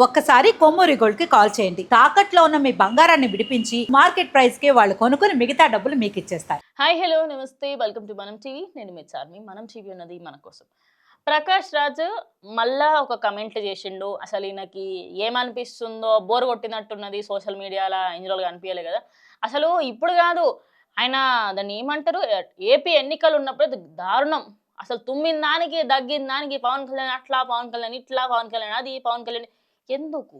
ఒక్కసారి కొమ్మూరి గోల్డ్కి కాల్ చేయండి. తాకట్లో ఉన్న మీ బంగారాన్ని విడిపించి మార్కెట్ ప్రైస్కి వాళ్ళు కొనుక్కుని మిగతా డబ్బులు మీకు ఇచ్చేస్తారు. హాయ్ హలో నమస్తే. Welcome to Manam TV. నేను మీ చార్మి. మనం టీవీ ఉన్నది మన కోసం. ప్రకాష్ రాజు మళ్ళా ఒక కమెంట్ చేసిండు. అసలు ఈయనకి ఏమనిపిస్తుందో బోర్ కొట్టినట్టున్నది సోషల్ మీడియాలో ఇన్ని అనిపించలే కదా. అసలు ఇప్పుడు కాదు ఆయన దాన్ని ఏమంటారు? ఏపీ ఎన్నికలు ఉన్నప్పుడు దారుణం. అసలు తుమ్మిన దానికి దగ్గిన దానికి పవన్ కళ్యాణ్ అట్లా పవన్ కళ్యాణ్ ఇట్లా పవన్ కళ్యాణ్ అది పవన్ కళ్యాణ్ ఎందుకు?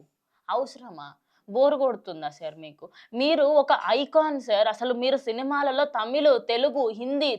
అవసరమా? బోర్ కొడుతుందా సార్ మీకు? మీరు ఒక ఐకాన్ సార్ అసలు మీరు సినిమాలలో తమిళ్ తెలుగు హిందీ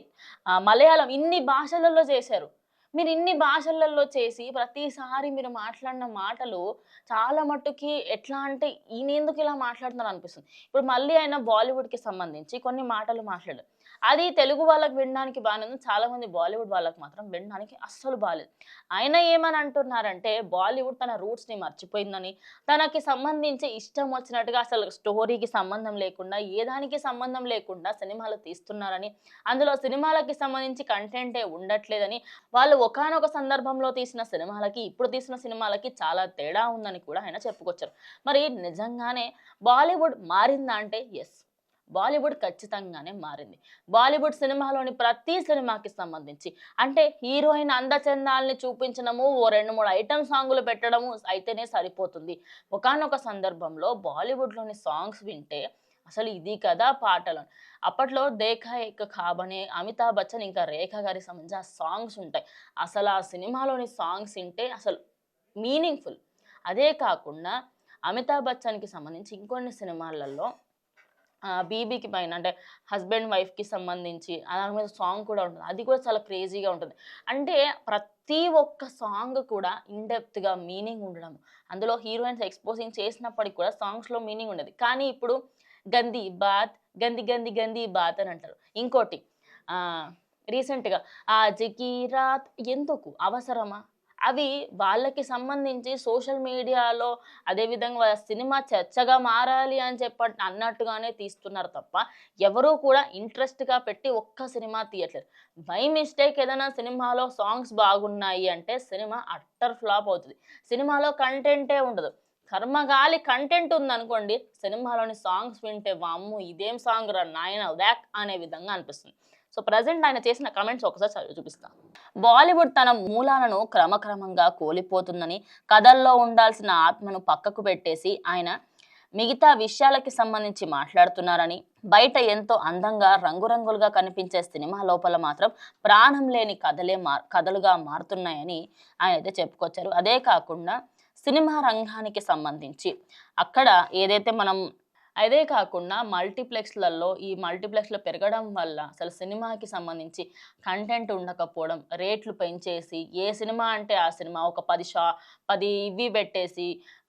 మలయాళం ఇన్ని భాషలలో చేశారు. మీరు ఇన్ని భాషలలో చేసి ప్రతిసారి మీరు మాట్లాడిన మాటలు చాలా మట్టుకి ఎట్లా అంటే ఈయనెందుకు ఇలా మాట్లాడుతున్నారు అనిపిస్తుంది ఇప్పుడు మళ్ళీ ఆయన బాలీవుడ్కి సంబంధించి కొన్ని మాటలు మాట్లాడారు. అది తెలుగు వాళ్ళకి వినడానికి బాగానే ఉంది. చాలా మంది బాలీవుడ్ వాళ్ళకి మాత్రం వినడానికి అస్సలు బాగాలేదు ఆయన ఏమని అంటున్నారంటే బాలీవుడ్ తన రూట్స్ని మర్చిపోయిందని తనకి సంబంధించి ఇష్టం వచ్చినట్టుగా అసలు స్టోరీకి సంబంధం లేకుండా ఏ దానికి సంబంధం లేకుండా సినిమాలు తీస్తున్నారని అందులో సినిమాలకి సంబంధించి కంటెంటే ఉండట్లేదని వాళ్ళు ఒకానొక సందర్భంలో తీసిన సినిమాలకి ఇప్పుడు తీసిన సినిమాలకి చాలా తేడా ఉందని కూడా ఆయన చెప్పుకొచ్చారు. మరి నిజంగానే బాలీవుడ్ మారిందా అంటే ఎస్ బాలీవుడ్ ఖచ్చితంగానే మారింది. బాలీవుడ్ సినిమాలోని ప్రతి సినిమాకి సంబంధించి అంటే హీరోయిన్ అందచందాలని చూపించడము ఓ రెండు మూడు ఐటమ్ సాంగులు పెట్టడము అయితేనే సరిపోతుంది. ఒకానొక సందర్భంలో బాలీవుడ్లోని సాంగ్స్ వింటే అసలు ఇది కదా పాటలు అప్పట్లో దేఖ ఎక్క కాబనే అమితాబ్ బచ్చన్ ఇంకా రేఖ గారికి సంబంధించిన సాంగ్స్ ఉంటాయి. అసలు ఆ సినిమాలోని సాంగ్స్ వింటే అసలు మీనింగ్ఫుల్. అదే కాకుండా అమితాబ్ బచ్చన్కి సంబంధించి ఇంకొన్ని సినిమాలలో బీబీకి పైన అంటే హస్బెండ్ వైఫ్కి సంబంధించి దాని మీద సాంగ్ కూడా ఉంటుంది. అది కూడా చాలా క్రేజీగా ఉంటుంది. అంటే ప్రతి ఒక్క సాంగ్ కూడా ఇన్డెప్త్గా మీనింగ్ ఉండడం. అందులో హీరోయిన్స్ ఎక్స్పోజింగ్ చేసినప్పటికి కూడా సాంగ్స్లో మీనింగ్ ఉండేది. కానీ ఇప్పుడు గంది బాత్ గంది గంది గంది బాత్ అని అంటారు. ఇంకోటి రీసెంట్గా ఆ జికి ఎందుకు అవసరమా? అవి వాళ్ళకి సంబంధించి సోషల్ మీడియాలో అదేవిధంగా సినిమా చర్చగా మారాలి అని చెప్ప అన్నట్టుగానే తీస్తున్నారు తప్ప ఎవరూ కూడా ఇంట్రెస్ట్గా పెట్టి ఒక్క సినిమా తీయట్లేదు. బై మిస్టేక్ ఏదైనా సినిమాలో సాంగ్స్ బాగున్నాయి అంటే సినిమా అట్టర్ ఫ్లాప్ అవుతుంది. సినిమాలో కంటెంటే ఉండదు. కర్మగాలి కంటెంట్ ఉందనుకోండి సినిమాలోని సాంగ్స్ వింటే వామ్ము ఇదేం సాంగ్ రా నాయన వ్యాక్ అనే విధంగా అనిపిస్తుంది. సో ప్రజెంట్ ఆయన చేసిన కమెంట్స్ ఒకసారి చదివి చూపిస్తాను బాలీవుడ్ తన మూలాలను క్రమక్రమంగా కోల్పోతుందని కథల్లో ఉండాల్సిన ఆత్మను పక్కకు పెట్టేసి ఆయన మిగతా విషయాలకి సంబంధించి మాట్లాడుతున్నారని బయట ఎంతో అందంగా రంగురంగులుగా కనిపించే సినిమా లోపల మాత్రం ప్రాణం లేని కథలే మా కథలుగా మారుతున్నాయని ఆయన అయితే చెప్పుకొచ్చారు. అదే కాకుండా సినిమా రంగానికి సంబంధించి. అక్కడ ఏదైతే మనం అదే కాకుండా మల్టీప్లెక్స్లలో ఈ మల్టీప్లెక్స్లో పెరగడం వల్ల అసలు సినిమాకి సంబంధించి కంటెంట్ ఉండకపోవడం రేట్లు పెంచేసి ఏ సినిమా అంటే ఆ సినిమా ఒక పది షా పది ఇవి పెట్టేసి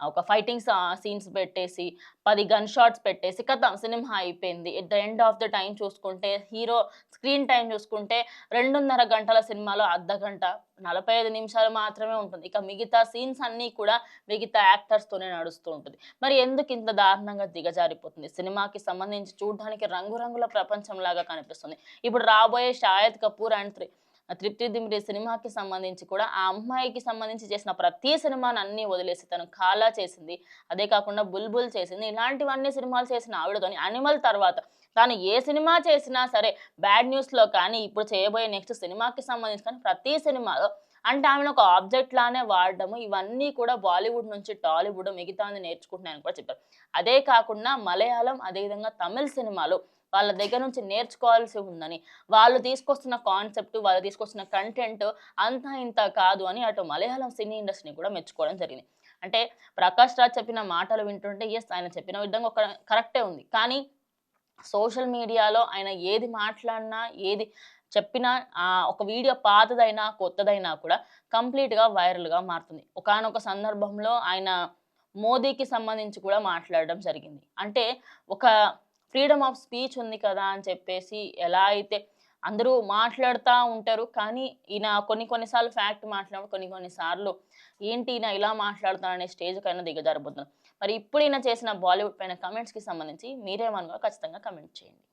ఒక ఫైటింగ్ సీన్స్ పెట్టేసి పది గన్ షాట్స్ పెట్టేసి కథ సినిమా అయిపోయింది. At the end of the time చూసుకుంటే హీరో స్క్రీన్ టైం చూసుకుంటే రెండున్నర గంటల సినిమాలో అర్ధ గంట నలభై ఐదు నిమిషాలు మాత్రమే ఉంటుంది. ఇక మిగతా సీన్స్ అన్నీ కూడా మిగతా యాక్టర్స్తోనే నడుస్తూ ఉంటుంది. మరి ఎందుకు ఇంత దారుణంగా దిగజారిపోతుంది? సినిమాకి సంబంధించి చూడడానికి రంగురంగుల ప్రపంచంలాగా కనిపిస్తుంది. ఇప్పుడు రాబోయే షాయద్ కపూర్ అండ్ త్రీ తృప్తి దిమ్రి సినిమాకి సంబంధించి కూడా ఆ అమ్మాయికి సంబంధించి చేసిన ప్రతి సినిమాను అన్నీ వదిలేసి తను కాలా చేసింది. అదే కాకుండా బుల్బుల్ చేసింది. ఇలాంటివన్నీ సినిమాలు చేసిన ఆవిడతోని అనిమల్ తర్వాత తాను ఏ సినిమా చేసినా సరే బ్యాడ్ న్యూస్లో కానీ ఇప్పుడు చేయబోయే నెక్స్ట్ సినిమాకి సంబంధించి కానీ ప్రతి సినిమాలో అంటే ఆమెను ఒక ఆబ్జెక్ట్ లానే వాడడము ఇవన్నీ కూడా బాలీవుడ్ నుంచి టాలీవుడ్ మిగతాది నేర్చుకుంటున్నాయని కూడా చెప్పారు. అదే కాకుండా మలయాళం అదేవిధంగా తమిళ సినిమాలు వాళ్ళ దగ్గర నుంచి నేర్చుకోవాల్సి ఉందని వాళ్ళు తీసుకొస్తున్న కాన్సెప్ట్ వాళ్ళు తీసుకొస్తున్న కంటెంట్ అంతా ఇంత కాదు అని అటు మలయాళం సినీ ఇండస్ట్రీని కూడా మెచ్చుకోవడం జరిగింది. అంటే ప్రకాష్ రాజ్ చెప్పిన మాటలు వింటుంటే ఎస్ ఆయన చెప్పిన విధంగా ఒక కరెక్టే ఉంది. కానీ సోషల్ మీడియాలో ఆయన ఏది మాట్లాడినా ఏది చెప్పిన ఆ ఒక వీడియో పాతదైనా కొత్తదైనా కూడా కంప్లీట్గా వైరల్గా మారుతుంది. ఒకనొక సందర్భంలో ఆయన మోదీకి సంబంధించి కూడా మాట్లాడడం జరిగింది. అంటే ఒక ఫ్రీడమ్ ఆఫ్ స్పీచ్ ఉంది కదా అని చెప్పేసి ఎలా అయితే అందరూ మాట్లాడుతూ ఉంటారు కానీ ఈయన కొన్ని కొన్నిసార్లు ఫ్యాక్ట్ మాట్లాడు కొన్ని కొన్నిసార్లు ఏంటి ఈయన ఇలా మాట్లాడుతాననే స్టేజ్కైనా దిగజారిపోతున్నారు. మరి ఇప్పుడు ఈయన చేసిన బాలీవుడ్ పైన కమెంట్స్కి సంబంధించి మీరేమనుకో ఖచ్చితంగా కమెంట్ చేయండి.